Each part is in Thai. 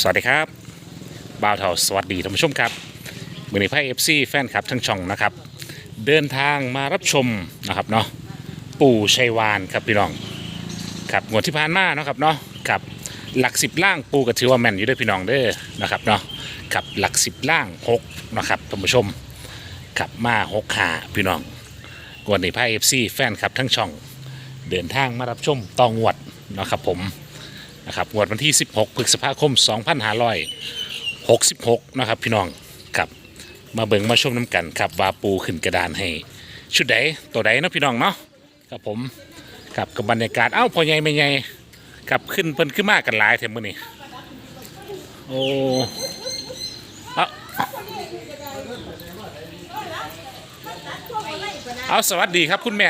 สวัสดีครับบ่าวเทาสวัสดีท่านผู้ชมครับมือนี้ไพ่เอฟซีแฟนคลับทั้งช่องนะครับ เดินทางมารับชมนะครับเนาะปู่ชัยวานครับพี่น้องครับงวดที่ผ่านมาเนาะครับเนาะกับหลักสิบล่างปูก็ถือว่าแม่นอยู่ด้วยพี่น้องเด้อนะครับเนาะกับหลักสิบล่างหกนะครับท่านผู้ชมขับมาหกขาพี่น้องงวดนี้ไพ่เอฟซีแฟนคลับทั้งช่อง เดินทางมารับชมตองวดนะครับผม นะครับงวดวันที่ 16พฤษภาคม 2566 นะครับ พี่น้องครับมาเบิ่งมาชมน้ำกันครับว่าปูขึ้นกระดานให้ ชุดใดตัวใดนะพี่น้องเนาะครับผมครับกับบรรยากาศเอ้าพอใหญ่ไม่ใหญ่กับขึ้นเพิ่นขึ้นมากกันหลายเทมมื้อนี้โอ้เอาเอาสวัสดีครับคุณแม่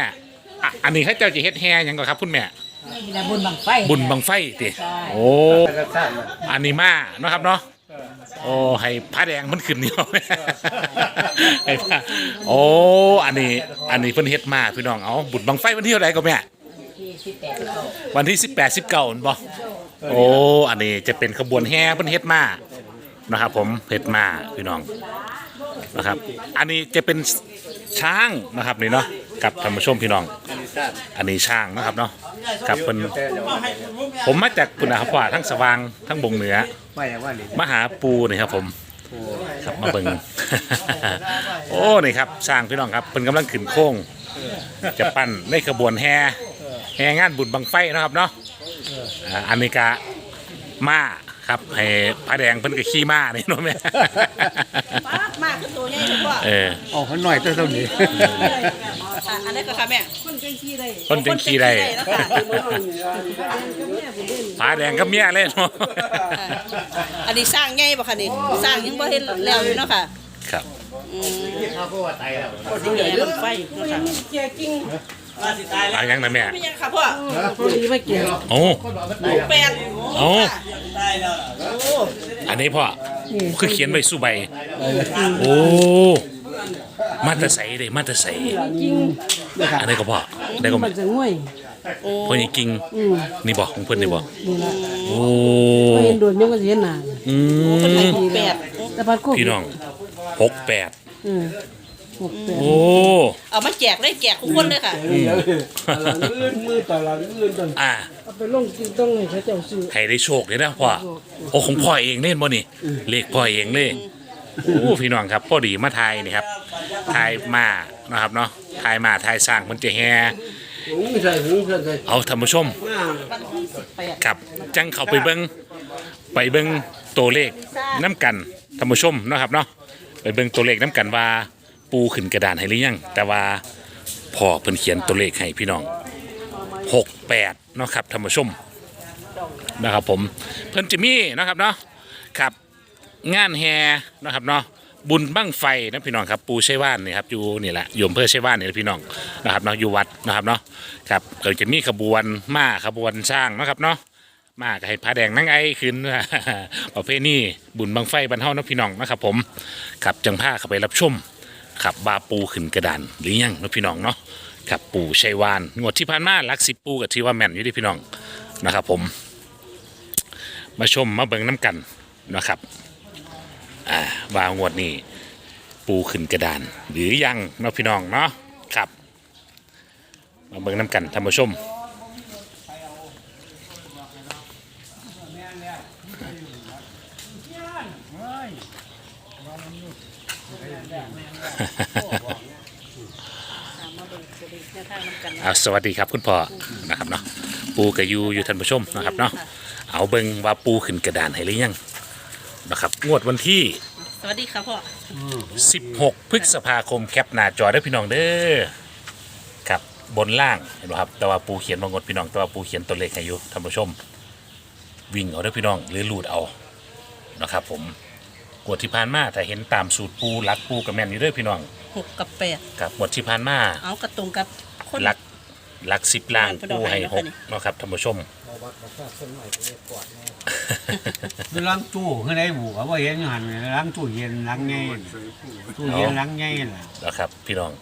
อะอันนี้ให้เจ้าจะเฮ็ดแฮยังก่อนครับคุณแม่ นี่นะบุญบังไฟบุญบังไฟติใช่โอ้อันนี้มาเนาะครับเนาะโอ้ให้ผ้าแดงมันขึ้นนี่ให้ผ้าโอ้อันนี้ อันนี้เพิ่นเฮ็ดมาพี่น้องเอาบุญบังไฟวันที่เท่าไหร่ก็แม่ที่สิบแปดสิบเก้าวันที่18 19นั่นบ่โอ้อันนี้จะเป็นขบวนแห่เพิ่นเฮ็ดมานะครับ ผมเฮ็ดมาพี่น้องนะครับ อันนี้จะเป็นช้างนะครับนี่เนาะกับท่านผู้ชมพี่น้อง อันนี้ช้างนะครับเนาะ กับเพิ่นผมมาจากปุณณาภาทั้งสว่างทั้งบงเหนือไม่อย่างว่านี่มาหาปูนี่ครับผมครับมาเบิ่ง โอ้นี่ครับสร้างพี่น้องครับเพิ่นกำลังขึ้นโค้ง จะปั้นในขบวนแห่แห่งานบุญบังไฟนะครับเนาะอ่าอันนี้กะม้า ครับให้พระแดงเพิ่นก็ขี่ม้านี่เนาะแม่มากมากคือตัวใหญ่ทุกว่าเออเอาเขาหน่อยเท่านี้ อะอันนี้ก็ค่ะแม่คนจังขี้ได้คนจังขี่ได้แล้วค่ะพระแดงกับเมียเลยเนาะอันนี้สร้างใหญ่ป่ะคะนี่สร้างยังบ่เห็นแล้วอยู่เนาะค่ะครับเขาก็ว่าตายแล้วคนใหญ่ลงไฟเนาะค่ะ เอายังนะแม่ไม่ยังค่ะพ่อโอ้แปดโอ้อันนี้พ่อคือเขียนไว้สู้ใบโอ้มาแตะใสเลยมาแตะใสอันนี้ก็พ่อได้ก็มันจะง่วยพ่อนี่กิ่งนี่บอกของเพิ่นนี่บอกนี่ละโอ้ไปเห็นโดนยังก็เสียหนาอืคนไหนมแปดแต่พัดโคกพี่น้องหกแปดเออ หกแปดโอ้ เอามาแจกได้แจกทุกคนเลยค่ะมือมือต่อหลังมือต่ออ่า เอาไปลงจริงต้องให้เขาเจ้าซื้อให้ได้โชคเลยนะพ่อโอ้ของพ่อเองเล่นบ่นี่เลขพ่อเองเลยโอ้พี่น้องครับพอดีมาทายนี่ครับทายมานะครับเนาะทายมาทายสร้างมันจะแฮหูใส่หูใส่เอาท่านผู้ชมวันที่สิบแปดครับจังเข้าไปเบิ้งไปเบิ้งตัวเลขน้ำกันท่านผู้ชมเนาะครับเนาะไปเบิ้งตัวเลขน้ำกันว่า ปูขึ้นกระดานให้หรือยัง แต่ว่าพ่อเพิ่นเขียนตัวเลขให้พี่น้องหกแปดเนาะครับท่านผู้ชมนะครับผมเพิ่นจะมีนะครับเนาะครับงานแฮนะครับเนาะบุญบั้งไฟนะพี่น้องครับปูชัยว่านนี่ครับอยู่นี่แหละอยู่อำเภอชัยว่านนี่แหละพี่น้องนะครับเนาะอยู่วัดนะครับเนาะครับก็จะมีขบวนม้าขบวนสร้างนะครับเนาะมากให้ผ้าแดงนั่งไอขึ้นประเภทนี้บุญบังไฟบรรเทานะพี่น้องนะครับผมขับจังผ้าเข้าไปรับชม ขับบาปูขึ้นกระดานหรือยังนะพี่น้องเนาะขับปูชัยวานงวดที่ผ่านมาลักสิบปูกับที่ว่าแม่นอยู่ที่พี่น้องนะครับ ผม มาชมมาเบิ่งน้ำกันนะครับอ่าวางวดนี้ปูขึ้นกระดาน หรือยังเนาะพี่น้องเนาะครับ มาเบิ่งน้ำกันท่านผู้ชม เอาสวัสดีครับคุณพ่อนะครับเนาะปูกับยูอยู่ท่านผู้ชมนะครับเนาะเอาเบิงว่าปูขึ้นกระดานให้หรือยังนะครับงวดวันที่ สวัสดีค่ะพ่อ16 พฤษภาคมแคปหน้าจอได้อพี่น้องเด้อครับบนล่างเห็นไหมครับแต่ว่าปูเขียนบางงดพี่น้องแต่ว่าปูเขียนตัวเลขให้อยู่ท่านผู้ชม วิ่งเอาได้อพี่น้องหรือลูดเอานะครับผม งวดที่ผ่านมาถ้าเห็นตามสูตรปูรักปูกับแม่นอยู่เด้อพี่น้องหกกับแปดครับงวดที่ผ่านมาเอากระตรงกับคน หลักหลักสิบล่างบ้านพระดอกปูให้ไม้หกเนาะเนาะครับท่านผู้ชมล้างตู้ข้างในบุเขาว่าเห็นหันล้างตู้เย็นล้างไงตู้เย็นล้างไงล่ะนะครับ พี่น้อง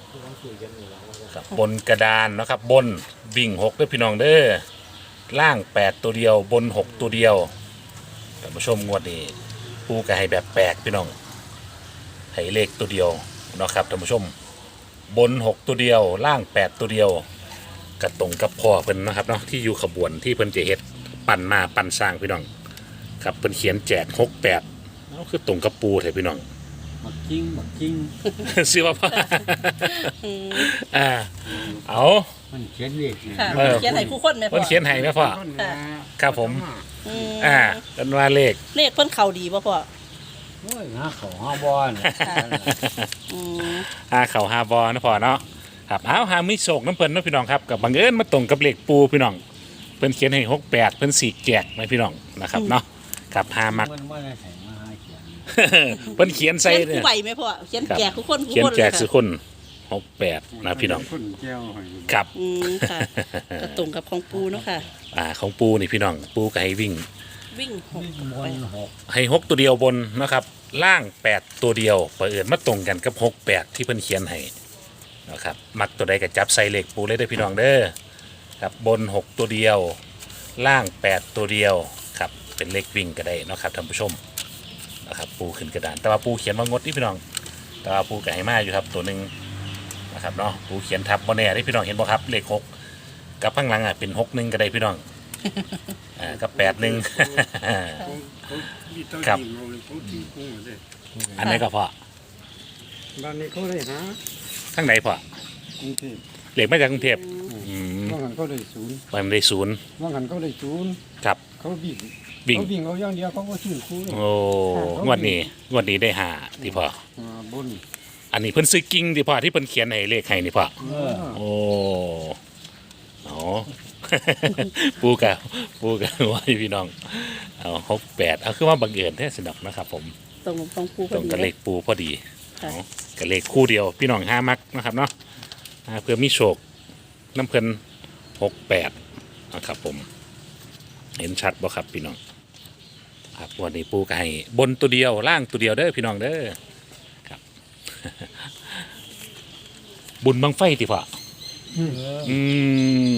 ครับบนกระดานเนาะครับ บนวิ่งหกเด้อพี่น้องเด้อล่างแปดตัวเดียว บนหกตัวเดียวท่านผู้ชมงวดนี้ ปูก็ให้แบบแปลกพี่น้องให้เลขตัวเดียวเนาะครับท่านผู้ชม บน 6 ตัวเดียวล่าง 8 ตัวเดียวกระตรงกับพ่อเพิ่นนะครับเนาะที่อยู่ขบวนที่เพิ่นจะเฮ็ดปั่นมาปั่นสร้างพี่น้องครับเพิ่นเขียนแจก6 8เอาคือตรงกับปูเถอะพี่น้องบักจริงบักจริงซื้อมาพ่ออ่าเอามันเขียนเลขเนี่ยค่ะเออ เขียนให้คู่คนแม่พ่เพิ่อนเขียนให้นะพ่อค่ะครับผม อืมอ่าเป็นว่าเลข เลขเพิ่นเข้าดีบ่พ่อ โอ้ยหาเขาหาบอลอืมหาเข่าหาบอนะพ่อเนาะครับเอาหามิโศกน้ำเพิ่นเนาะพี่น้องครับกับบังเอิญมาตรงกับเลขปูพี่น้องเพิ่นเขียนให้หกแปดเพิ่นสี่แจกนะพี่น้องนะครับเนาะกับหามัก มันไม่ได้ใส่มาหาเขียนเพิ่นเขียนใส่เขียนเนี่คู่ย ใบไหมพ่อเขียนครับ แจกคู่คนคู่เขียนคนแจเลยกสุค่ะคน หกแปดนะพี่น้องคนแก้วให้ครับอืมค่ะก็ตรงกับของปูเนาะค่ะ อ่าของปูนี่พี่น้อง ปูก็ให้วิ่ง วิ่งหกบนหกให้หกตัวเดียวบนนะครับ ล่างแปดตัวเดียวเปิดมาตรงกันกับหกแปดที่เพิ่นเขียนให้นะครับมักตัวใดก็จับใส่เลขปูเลยได้อพี่น้องเด้อครับบนหกตัวเดียว ล่างแปดตัวเดียวครับเป็นเลขวิ่งก็ได้เนาะครับท่านผู้ชมนะครับปูขึ้นกระดาน แต่ว่าปูเขียนว่างดนี่พี่น้อง แต่ว่าปูกับให้มาอยู่ครับตัวหนึ่ง นะครับเนาะปูเขียนทับบนแน่ที่พี่น้องเห็นบ่ครับเลขหกกับข้างหลังอะเป็นหกหนึ่งก็ได้พี่น้องอ่ากับแปดหนึ่ง ครับ อันไหนก็พอบ้านนี้เขาได้หาข้างไหนพอกรุงเทพเหล็กมาจากกรุงเทพอืมว่างันเขาได้ศูนย์มันได้ศูนย์ว่างันเขาได้ศูนย์ครับ เขาวิ่งวิ่ง เขาวิ่งเอาอย่างเดียวเขาก็ชื่อครูเลยโอ้งวดนี้งวดนี้ได้หาที่พออ่าบน อันนี้เพิ่นซื้อกิ้งที่พอที่เพิ่นเขียนให้เลขให้นี่พอเออโอ้เอา ปูกะปูกะว่าอยู่พี่น้องเอาหกแปดเอาคือว่าบังเอิญแท้สนอกนะครับ ผมตรงกับของปูพตอรงดีกับเลเลยขปูพอดีค่ะเอากับเลขคู่เดียว พี่น้องห้ามักนะครับเนาะอ่าเพื่อมีโชคน้ำเพลินหกแปดนะครับ ผม เห็นชัดบ่ครับพี่น้อง ครับวันนี้ปูกให้บนตัวเดียวล่างตัวเดียวเด้อพี่น้องเด้อครับ บุญบังไฟติพ่ออืม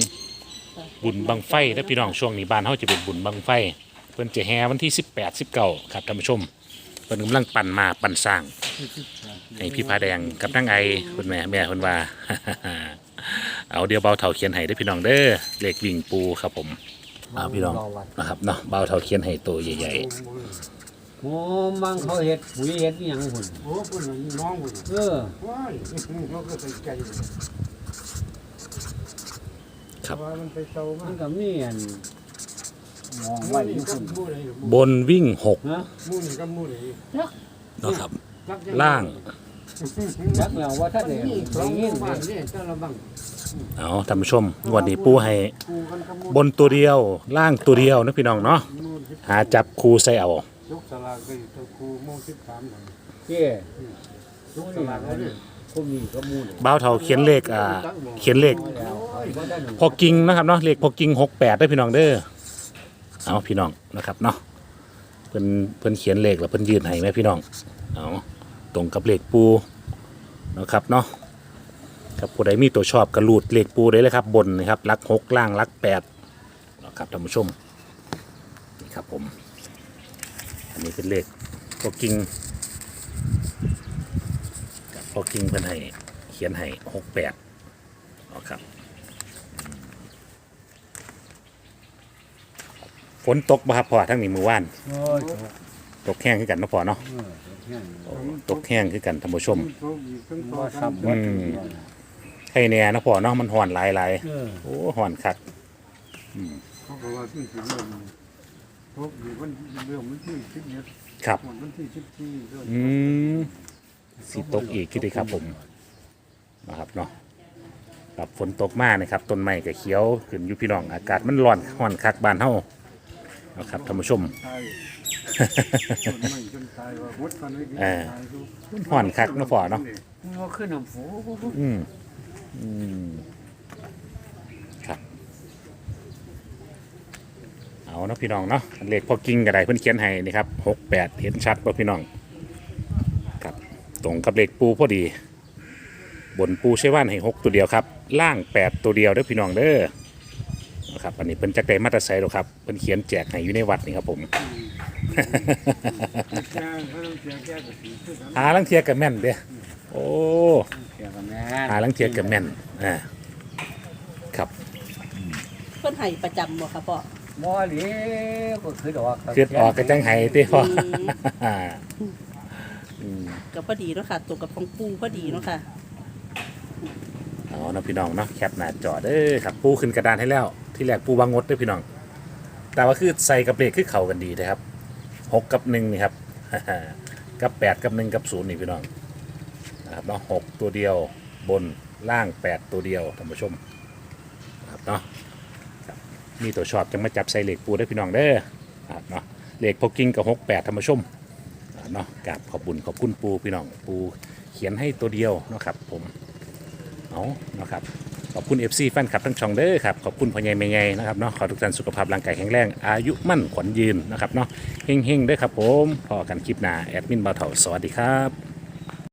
บุญบังไฟถ้าพี่น้องช่วงนี้บ้านเขาจะเป็นบุญบังไฟ เพิ่นจะแห่วันที่สิบแปดสิบเก้าครับท่านผู้ชมเพิ่นกำลังปั่นมาปั่นสร้างให้พี่พาแดงกับนั่งไอคุณแม่แม่คุณว่า เอาเดี๋ยวเบาเถาเขียนให้ได้อพี่น้องเด้อเลขวิ่งปูครับผมเอาพี่น้องนะครับเนาะเบาเถาเขียนให้ตัวใหญ่ โอ้มังเขาเห็ดปุ๋ยเห็ดอหยังหุ่นโอ้คนนั้นน้องคนเออว้ายเขาก็ใส่ใจครับ ว่ามันไปเตามัมันนก็มีอันมองมูไว้อนี่ยู่กัคุบณมูนี่ๆบนวิ่งหกนะมูนี่กับมูนี่เนาะครับ ล่างจักแล้วว่าถ้าเด็กนี่สอได้งยินบ้านเนี่ยนี่เจ้าละบังเอาท่านผู้ชมงวันนี้ปูให้ กูกันกับมูบนตัวเดียวล่างตัวเดียวนะพี่น้องเนาะ มูที่หาจับคูใส่เอา ยกสลากไปตะคูโมงสิบสามหน่อยเจ้ยกสลากเอาดิพวกนี้ก็มูนเบาเถาเขียนเลขอ่า เขียนเลข แล้วเขาได้หนึ่งพอกิ่งนะครับเนาะเลขพอกิ่งหกแปดได้อพี่น้องเด้อเอาพี่น้องนะครับเนาะเพิ่นเพิ่นเขียนเลขแล้วเพิ่นยืนให้ไหมพี่น้องเอาตรงกับเลขปูนะครับเนาะครับผู้ใดมีตัวชอบกระลูดเลขปูได้เลยครับบนนะครับลักหกล่างลักแปดนะครับท่านผู้ชมนี่ครับผม อันนี้เป็นเลขพอกิ่งกับพอกิ่งเพิ่นให้เขียนให้หกแปดนะครับ ฝนตกบ่ครับพ่อทั้งนี้มือว่าน โอ้ยตกแห้งคือกันเนาะพ่อเนาะ เออแค่นี้ตกแห้งคือกันท่านผู้ชม โชคดีขึ้นต่อว่ากันซ้ำวัดอืมให้แน่เนาะพ่อเนาะมันห่อนหลายหลายเออโอ้ห่อนคักเขาบอกว่าที่สิบเริ่ม โชคดีวันเริ่มวันที่สิบเอ็ดครับ หมดวันที่สิบสี่ด้วยอืมสิตกอีกคือดีครับผมนะครับเนาะกับฝนตกมากนะครับต้นไม้ก็เขียวขึ้นอยู่พี่น้องอากาศมันร้อนห่อนคักบ้านเฮานะครับท่านผู้ชม ตายจนไม่จนตายว่าหมดกันไว้ดีเออ ตายดูมันห่อนคักเนาะพ่อเนาะ มันก็ขึ้นน้ำฟูอืมอืมครับ เอาเนาะพี่น้องเนาะเลขพอกิ้งกระไดเพิ่นเขียนให้นี่ครับหกแปดเห็นชัดป่ะพี่น้องครับตรงกับเลขปูพอดี บนปูใช้ว่านให้หกตัวเดียวครับ ล่างแปดตัวเดียวเด้อพี่น้องเด้อนะครับอันนี้เพิ่นจักได้มาตรไซหรอกครับเพิ่นเขียนแจกให้อยู่ในวัดนี่ครับผมองแก้แก้กับสีคือกันหาลังเทียกับแม่นเด้อโอ้เทียกับแม่หาลังเทียกับแม่นอ่าครับ เพิ่นให้ประจำบ่ค่ะพ่อ บ่หลีก็คือดอกคือออกกระจังไห้ติพ่ออืมก็พอดีเนาะค่ะตัวกับของปูพอดีเนาะค่ะเอาเนาะพี่น้องเนาะแคปหน้าจอเด้อครับปูขึ้นกระดานให้แล้ว ที่แรกปูวางงดเด้อพี่น้อง แต่ว่าคือใส่กับเลขคือเข้ากันดีนะครับหกกับหนึ่งนี่ครับ กับแปดกับหนึ่งกับศูนย์นี่พี่น้องนะครับเนาะหกตัวเดียวบนล่างแปดตัวเดียวท่านผู้ชมนะครับเนาะครับ มีตัวชอบจังมาจับใส่เลขปูได้พี่น้องเด้อนะครับเนาะเลขพกกิ้งกับหกแปดท่านผู้ชมเนาะกับขอบบุญขอบคุณปูพี่น้องปูเขียนให้ตัวเดียวเนาะครับผมเอานะครับขอบคุณ FC แฟนคลับทั้งช่องเด้อครับขอบคุณพ่อใหญ่แม่ใหญ่นะครับเนาะขอทุกท่านสุขภาพร่างกายแข็งแรงอายุมั่นขวัญยืนนะครับเนาะเฮงๆเด้อครับผมพอกันคลิปหน้าแอดมินบ่าวเถาสวัสดีครับ